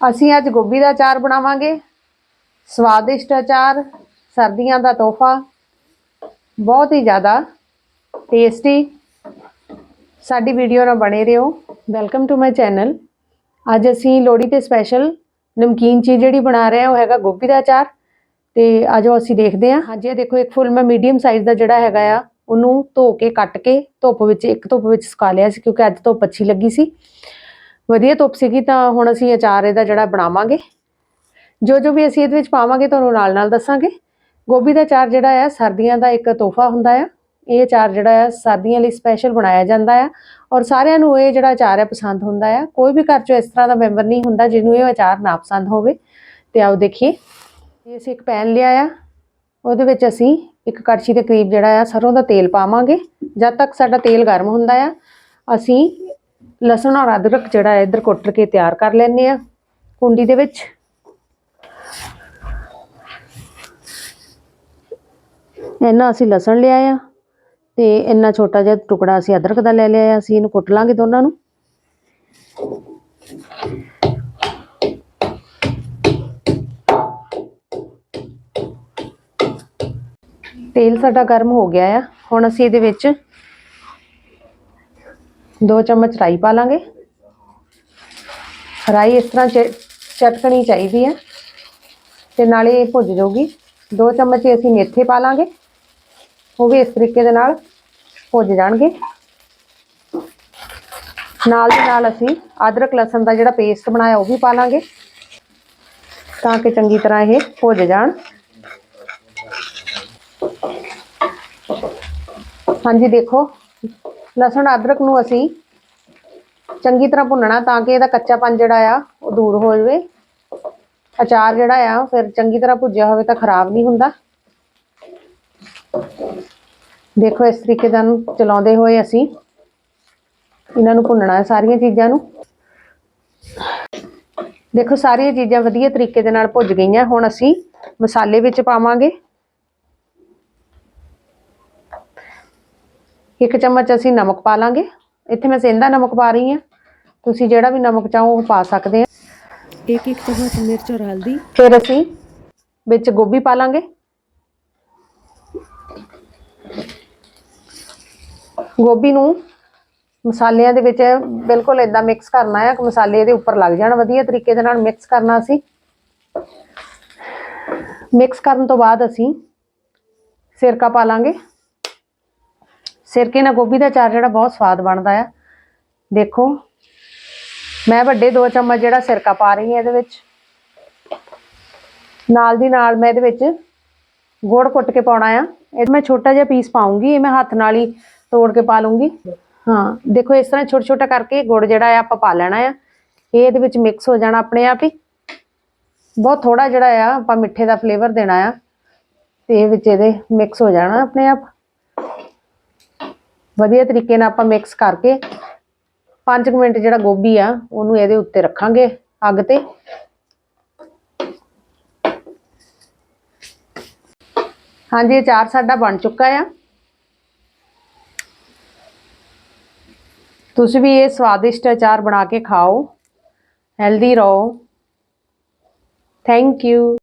ਅਸੀਂ ਅੱਜ ਗੋਭੀ ਦਾ ਅਚਾਰ ਬਣਾਵਾਂਗੇ। ਸਵਾਦਿਸ਼ਟ ਅਚਾਰ, ਸਰਦੀਆਂ ਦਾ ਤੋਹਫਾ। ਬਹੁਤ ਹੀ ਜ਼ਿਆਦਾ ਟੇਸਟੀ ਸਾਡੀ ਵੀਡੀਓ ਨਾਲ ਬਣੇ ਰਹੋ। ਵੈਲਕਮ ਟੂ ਮਾਈ ਚੈਨਲ ਅੱਜ ਅਸੀਂ ਲੋਹੜੀ ਤੇ ਸਪੈਸ਼ਲ ਨਮਕੀਨ ਚੀਜ਼ ਜਿਹੜੀ ਬਣਾ ਰਹੇ ਹਾਂ, ਉਹ ਹੈਗਾ ਗੋਭੀ ਦਾ ਅਚਾਰ। ਤੇ ਆਜੋ ਅਸੀਂ ਦੇਖਦੇ ਹਾਂ। ਹਾਂਜੀ, ਇਹ ਦੇਖੋ, ਇੱਕ ਫੁੱਲ ਮੈਂ ਮੀਡੀਅਮ ਸਾਈਜ਼ ਦਾ ਜਿਹੜਾ ਹੈਗਾ ਆ, ਉਹਨੂੰ ਧੋ ਕੇ, ਕੱਟ ਕੇ ਧੁੱਪ ਵਿੱਚ, ਇੱਕ ਧੁੱਪ ਵਿੱਚ ਸੁਕਾ ਲਿਆ ਸੀ, ਕਿਉਂਕਿ ਅੱਜ ਧੁੱਪ ਅੱਛੀ ਲੱਗੀ ਸੀ। ਵਧੀਆ ਧੁੱਪ ਸੀਗੀ ਤਾਂ ਹੁਣ ਅਸੀਂ ਅਚਾਰ ਇਹਦਾ ਜਿਹੜਾ ਬਣਾਵਾਂਗੇ। ਜੋ ਜੋ ਵੀ ਅਸੀਂ ਇਹਦੇ ਵਿੱਚ ਪਾਵਾਂਗੇ ਤੁਹਾਨੂੰ ਨਾਲ ਨਾਲ ਦੱਸਾਂਗੇ। ਗੋਭੀ ਦਾ ਅਚਾਰ ਜਿਹੜਾ ਆ, ਸਰਦੀਆਂ ਦਾ ਇੱਕ ਤੋਹਫਾ ਹੁੰਦਾ ਆ। ਇਹ ਅਚਾਰ ਜਿਹੜਾ ਆ, ਸਰਦੀਆਂ ਲਈ ਸਪੈਸ਼ਲ ਬਣਾਇਆ ਜਾਂਦਾ ਆ। ਔਰ ਸਾਰਿਆਂ ਨੂੰ ਇਹ ਜਿਹੜਾ ਅਚਾਰ ਹੈ ਪਸੰਦ ਹੁੰਦਾ ਆ। ਕੋਈ ਵੀ ਘਰ 'ਚ ਇਸ ਤਰ੍ਹਾਂ ਦਾ ਮੈਂਬਰ ਨਹੀਂ ਹੁੰਦਾ ਜਿਹਨੂੰ ਇਹ ਅਚਾਰ ਨਾ ਪਸੰਦ ਹੋਵੇ। ਤੇ ਆਓ ਦੇਖੀਏ। ਇਹ ਅਸੀਂ ਇੱਕ ਪੈਨ ਲਿਆ ਆ। ਉਹਦੇ ਵਿੱਚ ਅਸੀਂ ਇੱਕ ਕੜਛੀ ਦੇ ਕਰੀਬ ਜਿਹੜਾ ਆ ਸਰੋਂ ਦਾ ਤੇਲ ਪਾਵਾਂਗੇ। ਜਦ ਤੱਕ ਸਾਡਾ ਤੇਲ ਗਰਮ ਹੁੰਦਾ ਆ, ਅਸੀਂ ਲਸਣ ਔਰ ਅਦਰਕ ਜਿਹੜਾ ਹੈ ਇੱਧਰ ਕੁੱਟ ਕੇ ਤਿਆਰ ਕਰ ਲੈਣੇ ਆ ਕੁੰਡੀ ਦੇ ਵਿੱਚ। ਇੰਨਾ ਅਸੀਂ ਲਸਣ ਲਿਆ ਆ ਤੇ ਇੰਨਾ ਛੋਟਾ ਜਿਹਾ ਟੁਕੜਾ ਅਸੀਂ ਅਦਰਕ ਦਾ ਲੈ ਲਿਆ ਆ, ਅਸੀਂ ਇਹਨੂੰ ਕੁੱਟ ਲਾਂਗੇ ਦੋਨਾਂ ਨੂੰ। ਤੇਲ ਸਾਡਾ ਗਰਮ ਹੋ ਗਿਆ ਆ, ਹੁਣ ਅਸੀਂ ਇਹਦੇ ਵਿੱਚ ਦੋ ਚਮਚ ਰਾਈ ਪਾ ਲਾਂਗੇ ਰਾਈ ਇਸ ਤਰ੍ਹਾਂ ਚ- ਚਟਕਣੀ ਚਾਹੀਦੀ ਹੈ ਤੇ ਨਾਲੇ ਇਹ ਭੁੱਜ ਜਾਊਗੀ ਦੋ ਚਮਚ ਹੀ ਅਸੀਂ ਮੇਥੇ ਪਾ ਲਾਂਗੇ ਉਹ ਵੀ ਇਸ ਤਰੀਕੇ ਦੇ ਨਾਲ ਭੁੱਜ ਜਾਣਗੇ ਨਾਲ ਦੇ ਨਾਲ ਅਸੀਂ ਅਦਰਕ ਲਸਣ ਦਾ ਜਿਹੜਾ ਪੇਸਟ ਬਣਾਇਆ ਉਹ ਵੀ ਪਾ ਲਾਂਗੇ ਤਾਂ ਕਿ ਚੰਗੀ ਤਰ੍ਹਾਂ ਇਹ ਭੁੱਜ ਜਾਣ ਹਾਂਜੀ ਦੇਖੋ ਲਸਣ, ਅਦਰਕ ਨੂੰ ਅਸੀਂ ਚੰਗੀ ਤਰ੍ਹਾਂ ਭੁੰਨਣਾ ਤਾਂ ਕਿ ਇਹਦਾ ਕੱਚਾਪਨ ਜਿਹੜਾ ਆ, ਉਹ ਦੂਰ ਹੋ ਜਾਵੇ। ਅਚਾਰ ਜਿਹੜਾ ਆ ਫਿਰ ਚੰਗੀ ਤਰ੍ਹਾਂ ਭੁੱਜਿਆ ਹੋਵੇ ਤਾਂ ਖਰਾਬ ਨਹੀਂ ਹੁੰਦਾ। ਦੇਖੋ, ਇਸ ਤਰੀਕੇ ਦਾ ਨੂੰ ਚਲਾਉਂਦੇ ਹੋਏ ਅਸੀਂ ਇਹਨਾਂ ਨੂੰ ਭੁੰਨਣਾ ਹੈ ਸਾਰੀਆਂ ਚੀਜ਼ਾਂ ਨੂੰ। ਦੇਖੋ, ਸਾਰੀਆਂ ਚੀਜ਼ਾਂ ਵਧੀਆ ਤਰੀਕੇ ਦੇ ਨਾਲ ਭੁੱਜ ਗਈਆਂ। ਹੁਣ ਅਸੀਂ ਮਸਾਲੇ ਵਿੱਚ ਪਾਵਾਂਗੇ। ਇੱਕ ਚਮਚ ਅਸੀਂ ਨਮਕ ਪਾ ਲਾਂਗੇ। ਇੱਥੇ ਮੈਂ ਸੇਂਦਾ ਨਮਕ ਪਾ ਰਹੀ ਹਾਂ। ਤੁਸੀਂ ਜਿਹੜਾ ਵੀ ਨਮਕ ਚਾਹੋ ਉਹ ਪਾ ਸਕਦੇ ਆ ਇੱਕ ਇੱਕ ਚਮਚ ਮਿਰਚ ਔਰ ਹਲਦੀ। ਫਿਰ ਅਸੀਂ ਵਿੱਚ ਗੋਭੀ ਪਾ ਲਾਂਗੇ। ਗੋਭੀ ਨੂੰ ਮਸਾਲਿਆਂ ਦੇ ਵਿੱਚ ਬਿਲਕੁਲ ਇਦਾਂ ਮਿਕਸ ਕਰਨਾ ਹੈ। ਕਿ ਮਸਾਲੇ ਇਹਦੇ ਉੱਪਰ ਲੱਗ ਜਾਣ। ਵਧੀਆ ਤਰੀਕੇ ਦੇ ਨਾਲ ਮਿਕਸ ਕਰਨਾ ਅਸੀਂ। ਮਿਕਸ ਕਰਨ ਤੋਂ ਬਾਅਦ ਅਸੀਂ ਸਿਰਕਾ ਪਾ ਲਾਂਗੇ। ਸਿਰਕੇ ਨਾਲ ਗੋਭੀ ਦਾ ਚਾਰ ਜਿਹੜਾ ਬਹੁਤ ਸਵਾਦ ਬਣਦਾ ਆ। ਦੇਖੋ, ਮੈਂ ਵੱਡੇ ਦੋ ਚਮਚ ਜਿਹੜਾ ਸਿਰਕਾ ਪਾ ਰਹੀ ਹਾਂ ਇਹਦੇ ਵਿੱਚ। ਨਾਲ ਦੀ ਨਾਲ ਮੈਂ ਇਹਦੇ ਵਿੱਚ ਗੁੜ ਕੁੱਟ ਕੇ ਪਾਉਣਾ ਆ। ਇਹ ਮੈਂ ਛੋਟਾ ਜਿਹਾ ਪੀਸ ਪਾਉਂਗੀ, ਇਹ ਮੈਂ ਹੱਥ ਨਾਲ ਹੀ ਤੋੜ ਕੇ ਪਾ ਲੂੰਗੀ। ਹਾਂ, ਦੇਖੋ, ਇਸ ਤਰ੍ਹਾਂ ਛੋਟਾ ਛੋਟਾ ਕਰਕੇ ਗੁੜ ਜਿਹੜਾ ਆ, ਆਪਾਂ ਪਾ ਲੈਣਾ ਆ। ਇਹ ਇਹਦੇ ਵਿੱਚ ਮਿਕਸ ਹੋ ਜਾਣਾ ਆਪਣੇ ਆਪ ਹੀ। ਬਹੁਤ ਥੋੜਾ ਜਿਹੜਾ ਆ, ਆਪਾਂ ਮਿੱਠੇ ਦਾ ਫਲੇਵਰ ਦੇਣਾ ਆ। ਤੇ ਇਹ ਵਿੱਚ ਇਹਦੇ ਮਿਕਸ ਹੋ ਜਾਣਾ ਆਪਣੇ ਆਪ। ਵਧੀਆ ਤਰੀਕੇ ਨਾਲ ਆਪਾਂ ਮਿਕਸ ਕਰਕੇ 5 ਮਿੰਟ ਜਿਹੜਾ ਗੋਭੀ ਆ, ਉਹਨੂੰ ਇਹਦੇ ਉੱਤੇ ਰੱਖਾਂਗੇ ਅੱਗ ਤੇ। ਹਾਂਜੀ ਅਚਾਰ ਸਾਡਾ ਬਣ ਚੁੱਕਾ ਆ। ਤੁਸੀਂ ਵੀ ਇਹ ਸਵਾਦਿਸ਼ਟ ਅਚਾਰ ਬਣਾ ਕੇ ਖਾਓ। ਹੈਲਦੀ ਰਹੋ। Thank you